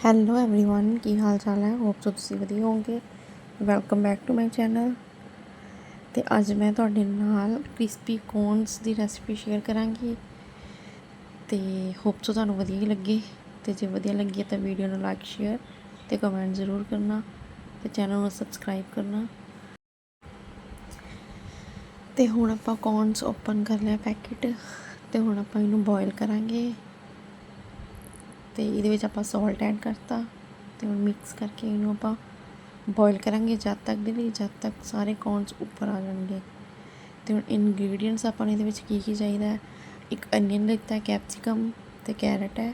Hello everyone ਕੀ ਹਾਲ ਚਾਲ ਹੈ hope so ਤੁਸੀਂ ਵਧੀਆ ਹੋਵੋਗੇ welcome back to my channel ਤੇ ਅੱਜ ਮੈਂ ਤੁਹਾਡੇ ਨਾਲ ਕ੍ਰਿਸਪੀ ਕੋਨਸ ਦੀ ਰੈਸਿਪੀ ਸ਼ੇਅਰ ਕਰਾਂਗੀ ਤੇ ਹੋਪ ਸੋ ਤੁਹਾਨੂੰ ਵਧੀਆ ਹੀ ਲੱਗੇ ਤੇ ਜੇ ਵਧੀਆ ਲੱਗੀ ਤਾਂ ਵੀਡੀਓ ਨੂੰ ਲਾਈਕ ਸ਼ੇਅਰ ਤੇ ਕਮੈਂਟ ਜ਼ਰੂਰ ਕਰਨਾ ਤੇ ਚੈਨਲ ਨੂੰ ਸਬਸਕ੍ਰਾਈਬ ਕਰਨਾ ਤੇ ਹੁਣ ਆਪਾਂ ਕੋਨਸ ਓਪਨ ਕਰ ਲਿਆ ਪੈਕੇਟ ਤੇ ਹੁਣ ਆਪਾਂ ਇਹਨੂੰ ਬੋਇਲ ਕਰਾਂਗੇ ਤੇ ਇਹਦੇ ਵਿੱਚ ਆਪਾਂ ਸਾਲਟ ਐਡ ਕਰਤਾ ਤੇ ਹੁਣ ਮਿਕਸ ਕਰਕੇ ਇਹਨੂੰ ਆਪਾਂ ਬੋਇਲ ਕਰਾਂਗੇ। ਜਦ ਤੱਕ ਦੇ ਲਈ, ਜਦ ਤੱਕ ਸਾਰੇ ਕੌਰਨਸ ਉੱਪਰ ਆ ਜਾਣਗੇ। ਤੇ ਹੁਣ ਇਨਗਰੀਡੀਅੰਟਸ ਆਪਾਂ ਨੂੰ ਇਹਦੇ ਵਿੱਚ ਕੀ ਕੀ ਚਾਹੀਦਾ ਇੱਕ ਅਨੀਅਨ ਲਿੱਤਾ ਹੈ ਕੈਪਸਿਕਮ ਤੇ ਕੈਰਟ ਹੈ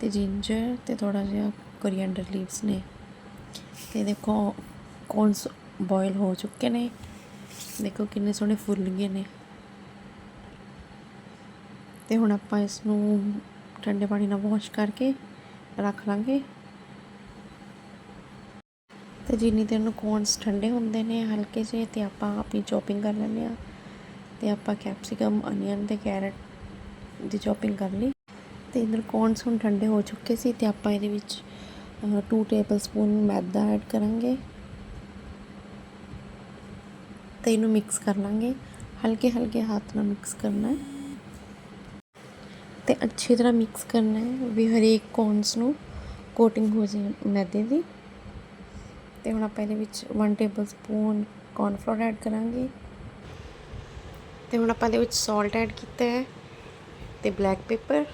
ਤੇ ਜਿੰਜਰ ਤੇ ਥੋੜਾ ਜਿਹਾ ਕੋਰੀਐਂਡਰ ਲੀਵਸ ਨੇ। ਤੇ ਦੇਖੋ ਕੌਰਨਸ ਬੋਇਲ ਹੋ ਚੁੱਕੇ ਨੇ। ਦੇਖੋ ਕਿੰਨੇ ਸੋਹਣੇ ਫੁੱਲ ਗਏ ਨੇ। ਤੇ ਹੁਣ ਆਪਾਂ ਇਸ ਨੂੰ ਠੰਡੇ ਪਾਣੀ ਨਾਲ ਵਾਸ਼ ਕਰਕੇ ਰੱਖ ਲਾਂਗੇ। ਤੇ ਜਿੰਨੀ ਦੇਰ ਨੂੰ ਕੋਨਸ ਠੰਡੇ ਹੁੰਦੇ ਨੇ, ਹਲਕੇ ਜਿਹੇ, ਤੇ ਆਪਾਂ ਆਪਣੀ ਚੋਪਿੰਗ ਕਰ ਲੈਂਦੇ ਆ ਤੇ ਆਪਾਂ ਕੈਪਸਿਕਮ ਅਨੀਅਨ ਤੇ ਕੈਰਟ ਦੀ ਚੋਪਿੰਗ ਕਰ ਲਈ। ਤੇ ਇਧਰ ਕੋਨਸ ਹੁਣ ਠੰਡੇ ਹੋ ਚੁੱਕੇ ਸੀ, ਤੇ ਆਪਾਂ ਇਹਦੇ ਵਿੱਚ 2 ਟੇਬਲ ਸਪੂਨ ਮੈਦਾ ਐਡ ਕਰਾਂਗੇ। ਤੇ ਇਹਨੂੰ ਮਿਕਸ ਕਰ ਲਾਂਗੇ। ਹਲਕੇ ਹਲਕੇ ਹੱਥ ਨਾਲ ਮਿਕਸ ਕਰਨਾ ਹੈ। ਅਤੇ ਅੱਛੀ ਤਰ੍ਹਾਂ ਮਿਕਸ ਕਰਨਾ ਹੈ ਵੀ ਹਰੇਕ ਕੋਨਸ ਨੂੰ ਕੋਟਿੰਗ ਹੋ ਜਾਏ ਮੈਦੇ ਦੀ। ਅਤੇ ਹੁਣ ਆਪਾਂ ਇਹਦੇ ਵਿੱਚ 1 ਟੇਬਲ ਸਪੂਨ ਕੌਰਨ ਐਡ ਕਰਾਂਗੇ। ਤੇ ਹੁਣ ਆਪਾਂ ਇਹਦੇ ਵਿੱਚ ਸਾਲਟ ਐਡ ਕੀਤਾ ਹੈ ਤੇ ਬਲੈਕ ਪੇਪਰ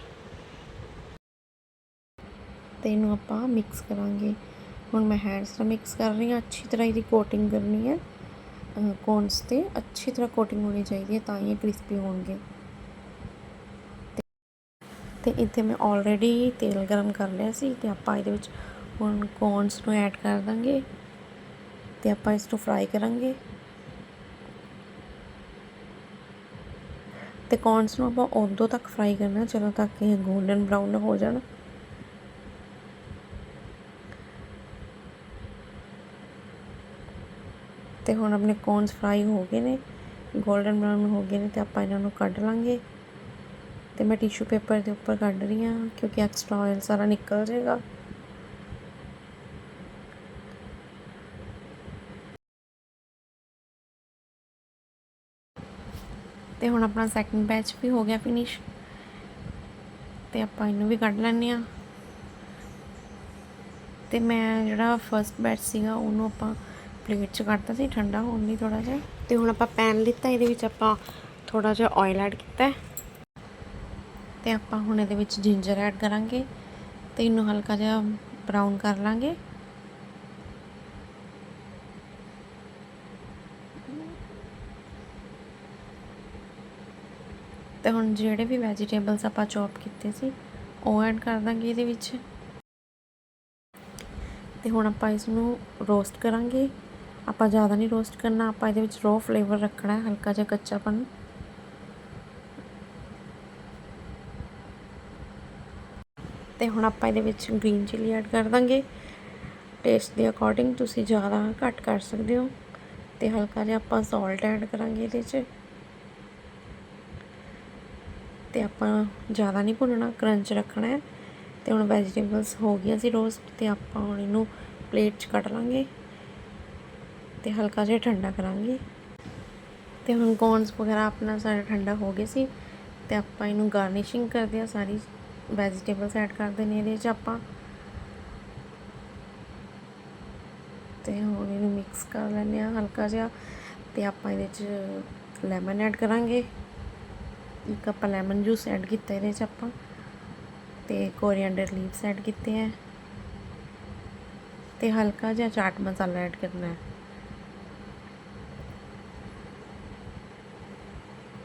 ਤੇ ਇਹਨੂੰ ਆਪਾਂ ਮਿਕਸ ਕਰਾਂਗੇ। ਹੁਣ ਮੈਂ ਹੈਂਡਸ ਨਾਲ ਮਿਕਸ ਕਰ ਰਹੀ ਹਾਂ, ਅੱਛੀ ਤਰ੍ਹਾਂ ਇਹਦੀ ਕੋਟਿੰਗ ਕਰਨੀ ਹੈ। ਕੋਨਸ ਤੇ ਅੱਛੀ ਤਰ੍ਹਾਂ ਕੋਟਿੰਗ ਹੋਣੀ ਚਾਹੀਦੀ ਹੈ ਤਾਂ ਹੀ ਇਹ ਕ੍ਰਿਸਪੀ ਹੋਣਗੇ। ਤੇ ਇੱਥੇ ਮੈਂ ਆਲਰੇਡੀ ਤੇਲ ਗਰਮ ਕਰ ਲਿਆ ਸੀ ਤੇ ਆਪਾਂ ਇਹਦੇ ਵਿੱਚ ਹੁਣ ਕੌਰਨਸ ਨੂੰ ਐਡ ਕਰ ਦਾਂਗੇ ਤੇ ਆਪਾਂ ਇਸ ਨੂੰ ਫਰਾਈ ਕਰਾਂਗੇ। ਤੇ ਕੌਰਨਸ ਨੂੰ ਆਪਾਂ ਉਦੋਂ ਤੱਕ ਫਰਾਈ ਕਰਨਾ ਜਦੋਂ ਤੱਕ ਇਹ 골ਡਨ ਬਰਾਊਨ ਹੋ ਜਾਣ। ਤੇ ਹੁਣ ਆਪਣੇ ਕੌਰਨਸ ਫਰਾਈ ਹੋ ਗਏ ਨੇ 골ਡਨ ਬਰਾਊਨ ਹੋ ਗਏ ਨੇ ਤੇ ਆਪਾਂ ਇਹਨਾਂ ਨੂੰ ਕੱਢ ਲਾਂਗੇ। ਤੇ ਮੈਂ ਟਿਸ਼ੂ ਪੇਪਰ ਦੇ ਉੱਪਰ ਕੱਢ ਰਹੀ ਹਾਂ, ਕਿਉਂਕਿ ਐਕਸਟਰਾ ਆਇਲ ਸਾਰਾ ਨਿਕਲ ਜਾਏਗਾ। ਤੇ ਹੁਣ ਆਪਣਾ ਸੈਕੰਡ ਬੈਚ ਵੀ ਹੋ ਗਿਆ ਫਿਨਿਸ਼ ਤੇ ਆਪਾਂ ਇਹਨੂੰ ਵੀ ਕੱਢ ਲੈਣੇ ਆ ਤੇ ਮੈਂ ਜਿਹੜਾ ਫਰਸਟ ਬੈਚ ਸੀਗਾ, ਉਹਨੂੰ ਆਪਾਂ ਪਲੇਟ 'ਚ ਕੱਢਤਾ ਸੀ, ਠੰਡਾ ਹੋਣ ਲਈ ਥੋੜਾ ਜਿਹਾ। ਤੇ ਹੁਣ ਆਪਾਂ ਪੈਨ ਲਿੱਤਾ, ਇਹਦੇ ਵਿੱਚ ਆਪਾਂ ਥੋੜਾ ਜਿਹਾ ਆਇਲ ਐਡ ਕੀਤਾ ਤੇ ਆਪਾਂ ਹੁਣ ਇਹਦੇ ਵਿੱਚ ਜਿੰਜਰ ਐਡ ਕਰਾਂਗੇ ਤੇ ਇਹਨੂੰ ਹਲਕਾ ਜਿਹਾ ਬਰਾਊਨ ਕਰ ਲਾਂਗੇ। ਤੇ ਹੁਣ ਜਿਹੜੇ ਵੀ ਵੈਜੀਟੇਬਲਸ ਆਪਾਂ ਚੌਪ ਕੀਤੇ ਸੀ, ਉਹ ਐਡ ਕਰ ਦਾਂਗੇ ਇਹਦੇ ਵਿੱਚ। ਤੇ ਹੁਣ ਆਪਾਂ ਇਸ ਨੂੰ ਰੋਸਟ ਕਰਾਂਗੇ। ਆਪਾਂ ਜ਼ਿਆਦਾ ਨਹੀਂ ਰੋਸਟ ਕਰਨਾ, ਆਪਾਂ ਇਹਦੇ ਵਿੱਚ ਰੋ ਫਲੇਵਰ ਰੱਖਣਾ ਹੈ ਹਲਕਾ ਜਿਹਾ ਕੱਚਾਪਨ। ਤੇ ਹੁਣ ਆਪਾਂ ਇਹਦੇ ਵਿੱਚ ਗ੍ਰੀਨ ਚਿੱਲੀ ਐਡ ਕਰ ਦਾਂਗੇ। ਟੇਸਟ ਦੇ ਅਕੋਰਡਿੰਗ ਤੁਸੀਂ ਜ਼ਿਆਦਾ ਘੱਟ ਕਰ ਸਕਦੇ ਹੋ। ਤੇ ਹਲਕਾ ਜਿਹਾ ਆਪਾਂ ਸਾਲਟ ਐਡ ਕਰਾਂਗੇ ਇਹਦੇ 'ਚ। ਤੇ ਆਪਾਂ ਜ਼ਿਆਦਾ ਨਹੀਂ ਭੁੰਨਣਾ ਕਰੰਚ ਰੱਖਣਾ ਹੈ। ਤੇ ਹੁਣ ਵੈਜੀਟੇਬਲਸ ਹੋ ਗਈਆਂ ਸੀ ਰੋਸਟ ਤੇ ਆਪਾਂ ਹੁਣ ਇਹਨੂੰ ਪਲੇਟ 'ਚ ਕੱਢ ਲਾਂਗੇ। ਤੇ ਹਲਕਾ ਜਿਹਾ ਠੰਡਾ ਕਰਾਂਗੇ। ਤੇ ਹੁਣ ਕੌਰਨਸ ਵਗੈਰਾ ਆਪਣਾ ਸਾਰਾ ਠੰਡਾ ਹੋ ਗਿਆ ਸੀ। ਤੇ ਆਪਾਂ ਇਹਨੂੰ ਗਾਰਨਿਸ਼ਿੰਗ ਕਰਦੇ ਆ ਸਾਰੀ। ਵੈਜੀਟੇਬਲਸ ਐਡ ਕਰਦੇ ਨੇ ਇਹਦੇ 'ਚ ਆਪਾਂ। ਤੇ ਹੁਣ ਇਹਨੂੰ ਮਿਕਸ ਕਰ ਲੈਂਦੇ ਆ ਹਲਕਾ ਜਿਹਾ ਤੇ ਆਪਾਂ ਇਹਦੇ 'ਚ ਲੈਮਨ ਐਡ ਕਰਾਂਗੇ। ਇੱਕ ਆਪਾਂ ਲੈਮਨ ਜੂਸ ਐਡ ਕੀਤਾ ਇਹਦੇ 'ਚ ਆਪਾਂ ਤੇ ਕੋਰੀਐਂਡਰ ਲੀਵਸ ਐਡ ਕੀਤੇ ਆ ਤੇ ਹਲਕਾ ਜਿਹਾ ਚਾਟ ਮਸਾਲਾ ਐਡ ਕਰਨਾ ਹੈ।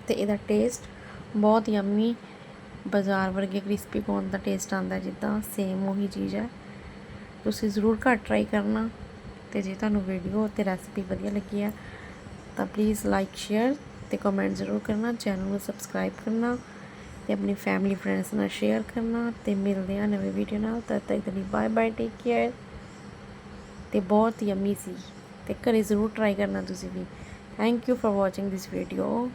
ਤੇ ਇਹਦਾ ਟੇਸਟ ਬਹੁਤ ਯੰਮੀ ਬਾਜ਼ਾਰ ਵਰਗੇ ਕ੍ਰਿਸਪੀ ਕੋਰਨ ਦਾ ਟੇਸਟ ਆਉਂਦਾ ਜਿੱਦਾਂ ਸੇਮ ਉਹੀ ਚੀਜ਼ ਹੈ। ਤੁਸੀਂ ਜ਼ਰੂਰ ਘਰ ਟਰਾਈ ਕਰਨਾ ਤੇ ਜੇ ਤੁਹਾਨੂੰ ਵੀਡੀਓ ਤੇ ਰੈਸਪੀ ਵਧੀਆ ਲੱਗੀ ਹੈ, ਤਾਂ ਪਲੀਜ਼ ਲਾਈਕ ਸ਼ੇਅਰ ਤੇ ਕਮੈਂਟ ਜ਼ਰੂਰ ਕਰਨਾ ਚੈਨਲ ਨੂੰ ਸਬਸਕ੍ਰਾਈਬ ਕਰਨਾ ਤੇ ਆਪਣੀ ਫੈਮਿਲੀ ਫਰੈਂਡਸ ਨਾਲ ਸ਼ੇਅਰ ਕਰਨਾ ਤੇ ਮਿਲਦੇ ਆ ਨਵੇਂ ਵੀਡੀਓ ਨਾਲ, ਤਦ ਤੱਕ ਲਈ ਬਾਏ ਬਾਏ ਟੇਕ ਕੇਅਰ ਤੇ ਬਹੁਤ ਯੰਮੀ ਸੀ ਤੇ ਘਰੇ ਜ਼ਰੂਰ ਟਰਾਈ ਕਰਨਾ ਤੁਸੀਂ ਵੀ। Thank you for watching this video